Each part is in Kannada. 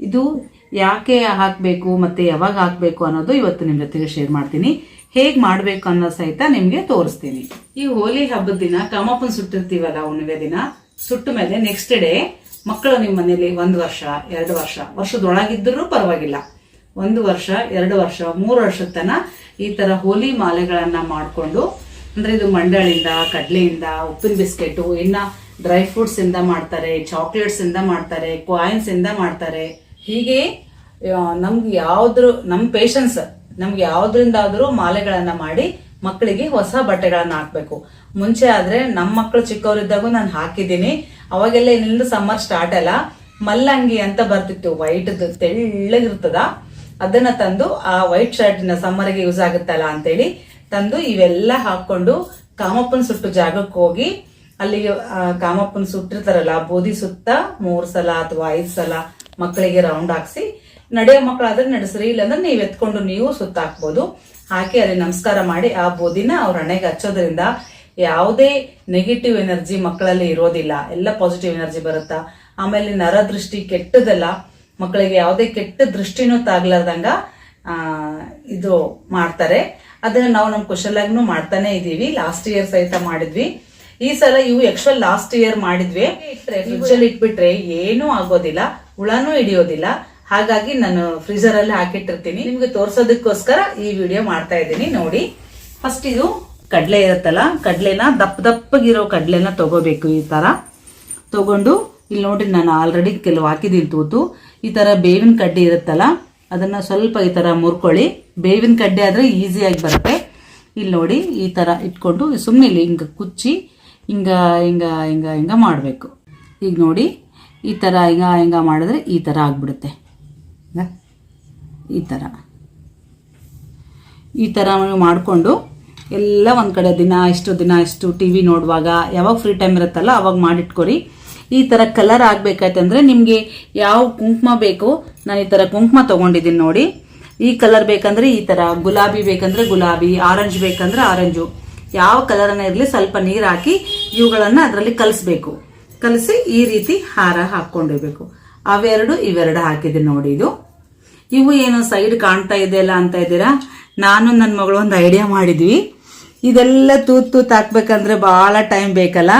ಇದು ಯಾಕೆ ಹಾಕಬೇಕು ಮತ್ತು ಯಾವಾಗ ಹಾಕಬೇಕು ಅನ್ನೋದು ಇವತ್ತು ನಿಮ್ಮ ಜೊತೆಗೆ ಶೇರ್ ಮಾಡ್ತೀನಿ. ಹೇಗೆ ಮಾಡಬೇಕು ಅನ್ನೋ ಸಹಿತ ನಿಮಗೆ ತೋರಿಸ್ತೀನಿ. ಈ ಹೋಲಿ ಹಬ್ಬದ ದಿನ ಕಾಮಪ್ಪನ ಸುಟ್ಟಿರ್ತೀವಲ್ಲ ಹುಣ್ಣಿಮೆ ದಿನ, ಸುಟ್ಟ ಮೇಲೆ ನೆಕ್ಸ್ಟ್ ಡೇ ಮಕ್ಕಳು ನಿಮ್ಮ ಮನೇಲಿ ಒಂದು ವರ್ಷ, ಎರಡು ವರ್ಷ ವರ್ಷದೊಳಗಿದ್ದರೂ ಪರವಾಗಿಲ್ಲ. ಒಂದು ವರ್ಷ, ಎರಡು ವರ್ಷ, ಮೂರು ವರ್ಷದ ತನ ಈ ತರ ಹೋಲಿ ಮಾಲೆಗಳನ್ನ ಮಾಡಿಕೊಂಡು, ಅಂದ್ರೆ ಇದು ಮಂಡಳಿಂದ, ಕಡ್ಲೆಯಿಂದ, ಉಪ್ಪಿನ ಬಿಸ್ಕೆಟು, ಇನ್ನ ಡ್ರೈ ಫ್ರೂಟ್ಸ್ ಇಂದ ಮಾಡ್ತಾರೆ, ಚಾಕ್ಲೇಟ್ಸ್ ಇಂದ ಮಾಡ್ತಾರೆ ಕಾಯಿನ್ಸ್ ಇಂದ ಮಾಡ್ತಾರೆ. ಹೀಗೆ ನಮ್ಗೆ ಯಾವ್ದ್ರ, ನಮ್ ಪೇಷನ್ಸ್ ನಮ್ಗೆ ಯಾವ್ದ್ರಿಂದಾದ್ರೂ ಮಾಲೆಗಳನ್ನ ಮಾಡಿ ಮಕ್ಕಳಿಗೆ ಹೊಸ ಬಟ್ಟೆಗಳನ್ನ ಹಾಕ್ಬೇಕು. ಮುಂಚೆ ಆದ್ರೆ ನಮ್ಮ ಮಕ್ಕಳು ಚಿಕ್ಕವರಿದ್ದಾಗೂ ನಾನು ಹಾಕಿದ್ದೀನಿ. ಅವಾಗೆಲ್ಲ ಇನ್ನಿಂದ ಸಮ್ಮರ್ ಸ್ಟಾರ್ಟ್ ಅಲ್ಲ. ಮಲ್ಲಂಗಿ ಅಂತ ಬರ್ತಿತ್ತು. ವೈಟ್ ತೆಳ್ಳಗಿರ್ತದ. ಅದನ್ನ ತಂದು ಆ ವೈಟ್ ಶರ್ಟಿನ ಸಮ್ಮರ್ಗೆ ಯೂಸ್ ಆಗುತ್ತಲ್ಲ ಅಂತೇಳಿ ತಂದು ಇವೆಲ್ಲ ಹಾಕೊಂಡು ಕಾಮಪ್ಪನ ಸುಟ್ಟು ಜಾಗಕ್ಕೆ ಹೋಗಿ ಅಲ್ಲಿ ಆ, ಕಾಮಪ್ಪನ ಸುಟ್ಟಿರ್ತಾರಲ್ಲ ಬೋಧಿ ಸುತ್ತ ಮೂರ್ ಸಲ ಅಥವಾ ಐದ್ ಸಲ ಮಕ್ಕಳಿಗೆ ರೌಂಡ್ ಹಾಕ್ಸಿ ನಡೆಯೋ ಮಕ್ಕಳಾದ್ರೆ ನಡೆಸ್ರಿ ಇಲ್ಲಾಂದ್ರೆ ನೀವು ಎತ್ಕೊಂಡು ನೀವು ಸುತ್ತ ಹಾಕ್ಬೋದು. ಹಾಕಿ ಅಲ್ಲಿ ನಮಸ್ಕಾರ ಮಾಡಿ ಆ ಬೋಧಿನ ಅವ್ರ ಹಣೆಗೆ ಹಚ್ಚೋದ್ರಿಂದ ಯಾವುದೇ ನೆಗೆಟಿವ್ ಎನರ್ಜಿ ಮಕ್ಕಳಲ್ಲಿ ಇರೋದಿಲ್ಲ. ಎಲ್ಲ ಪಾಸಿಟಿವ್ ಎನರ್ಜಿ ಬರುತ್ತಾ? ಆಮೇಲೆ ನರ ದೃಷ್ಟಿ ಕೆಟ್ಟದಲ್ಲ ಮಕ್ಕಳಿಗೆ ಯಾವುದೇ ಕೆಟ್ಟ ದೃಷ್ಟಿನೂ ತಾಗ್ಲಾರ್ದಂಗ ಆ, ಇದು ಮಾಡ್ತಾರೆ. ಅದನ್ನ ನಾವು ನಮ್ಮ ಕುಶಲಾಗ್ನು ಮಾಡ್ತಾನೆ ಇದೀವಿ. ಲಾಸ್ಟ್ ಇಯರ್ ಸಹಿತ ಮಾಡಿದ್ವಿ. ಈ ಸಲ ಇವು ಆಕ್ಚುಲ್ ಲಾಸ್ಟ್ ಇಯರ್ ಮಾಡಿದ್ವಿ. ಫ್ರಿಜ್ ಅಲ್ಲಿ ಇಟ್ಬಿಟ್ರೆ ಏನೂ ಆಗೋದಿಲ್ಲ. ಹುಳನೂ ಹಿಡಿಯೋದಿಲ್ಲ. ಹಾಗಾಗಿ ನಾನು ಫ್ರೀಜರ್ ಅಲ್ಲಿ ಹಾಕಿಟ್ಟಿರ್ತೀನಿ. ನಿಮ್ಗೆ ತೋರ್ಸೋದಕ್ಕೋಸ್ಕರ ಈ ವಿಡಿಯೋ ಮಾಡ್ತಾ ಇದ್ದೀನಿ. ನೋಡಿ. ಫಸ್ಟ್ ಇದು ಕಡಲೆ ಇರುತ್ತಲ್ಲ ಕಡಲೆನ ದಪ್ಪ ದಪ್ಪಗಿರೋ ಕಡಲೆನ ತಗೋಬೇಕು ಈ ತರ. ತಗೊಂಡು ಇಲ್ಲಿ ನೋಡ್ರಿ ನಾನು ಆಲ್ರೆಡಿ ಕೆಲವು ಹಾಕಿದ್ದೀನಿ ತೂತು. ಈ ತರ ಬೇವಿನ ಕಡ್ಡಿ ಇರುತ್ತಲ್ಲ ಅದನ್ನ ಸ್ವಲ್ಪ ಈ ತರ ಮುರ್ಕೊಳ್ಳಿ. ಬೇವಿನ ಕಡ್ಡಿ ಆದ್ರೆ ಈಸಿಯಾಗಿ ಬರುತ್ತೆ. ಇಲ್ಲಿ ನೋಡಿ ಈ ತರ ಇಟ್ಕೊಂಡು ಸುಮ್ಮನೆ ಇಲ್ಲಿ ಹಿಂಗ ಕುಚ್ಚಿ ಹಿಂಗ ಹಿಂಗ ಹಿಂಗ ಹಿಂಗ ಮಾಡಬೇಕು. ಈಗ ನೋಡಿ, ಈ ಥರ ಹಿಂಗ ಹಿಂಗ ಮಾಡಿದ್ರೆ ಈ ಥರ ಆಗ್ಬಿಡುತ್ತೆ. ಈ ಥರ ಈ ಥರ ಮಾಡಿಕೊಂಡು, ಎಲ್ಲ ಒಂದು ಕಡೆ ದಿನ, ಇಷ್ಟು ದಿನ, ಇಷ್ಟು ಟಿ ವಿ ನೋಡುವಾಗ, ಯಾವಾಗ ಫ್ರೀ ಟೈಮ್ ಇರುತ್ತಲ್ಲ, ಅವಾಗ ಮಾಡಿಟ್ಕೊರಿ. ಈ ಥರ ಕಲರ್ ಆಗಬೇಕಾಯ್ತಂದ್ರೆ ನಿಮಗೆ ಯಾವ ಕುಂಕುಮ ಬೇಕು, ನಾನು ಈ ಥರ ಕುಂಕುಮ ತೊಗೊಂಡಿದ್ದೀನಿ ನೋಡಿ. ಈ ಕಲರ್ ಬೇಕಂದ್ರೆ ಈ ಥರ ಗುಲಾಬಿ ಬೇಕಂದ್ರೆ ಗುಲಾಬಿ ಆರೆಂಜ್ ಬೇಕಂದ್ರೆ ಆರೆಂಜು ಯಾವ ಕಲರನ್ನ ಇರಲಿ ಸ್ವಲ್ಪ ನೀರು ಹಾಕಿ ಇವುಗಳನ್ನು ಅದರಲ್ಲಿ ಕಲಿಸ್ಬೇಕು. ಕಲಸಿ ಈ ರೀತಿ ಹಾರ ಹಾಕ್ಕೊಂಡಿರ್ಬೇಕು ಅವೆರಡು ಇವೆರಡು ಹಾಕಿದೆ ನೋಡಿ ಇದು. ಇವು ಏನು ಸೈಡ್ ಕಾಣ್ತಾ ಇದೆಯಲ್ಲ ಅಂತ ಇದ್ದೀರಾ? ನಾನು ನನ್ನ ಮಗಳು ಒಂದು ಐಡಿಯಾ ಮಾಡಿದ್ವಿ. ಇದೆಲ್ಲ ತೂತ್ ತೂತ್ ಹಾಕ್ಬೇಕಂದ್ರೆ ಭಾಳ ಟೈಮ್ ಬೇಕಲ್ಲ.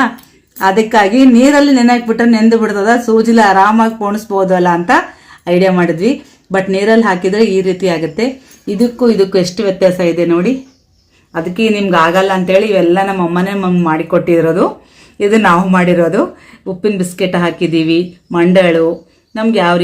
ಅದಕ್ಕಾಗಿ ನೀರಲ್ಲಿ ನೆನೆಹಾಕ್ಬಿಟ್ರೆ ನೆಂದು ಬಿಡ್ತದ. ಸೂಜಿಲ ಆರಾಮಾಗಿ ಪೋಣಿಸ್ಬೋದಲ್ಲ ಅಂತ ಐಡಿಯಾ ಮಾಡಿದ್ವಿ. ಬಟ್ ನೀರಲ್ಲಿ ಹಾಕಿದ್ರೆ ಈ ರೀತಿ ಆಗುತ್ತೆ. ಇದಕ್ಕೂ ಇದಕ್ಕೂ ಎಷ್ಟು ವ್ಯತ್ಯಾಸ ಇದೆ ನೋಡಿ. ಅದಕ್ಕೆ ನಿಮ್ಗೆ ಆಗಲ್ಲ ಅಂತೇಳಿ ಇವೆಲ್ಲ ನಮ್ಮ ಅಮ್ಮನೇ ಮಮ್ಮ ಮಾಡಿಕೊಟ್ಟಿರೋದು. ಇದು ನಾವು ಮಾಡಿರೋದು. ಉಪ್ಪಿನ ಬಿಸ್ಕೆಟ್ ಹಾಕಿದ್ದೀವಿ ಮಂಡಳು, ನಮ್ಗೆ ಯಾವ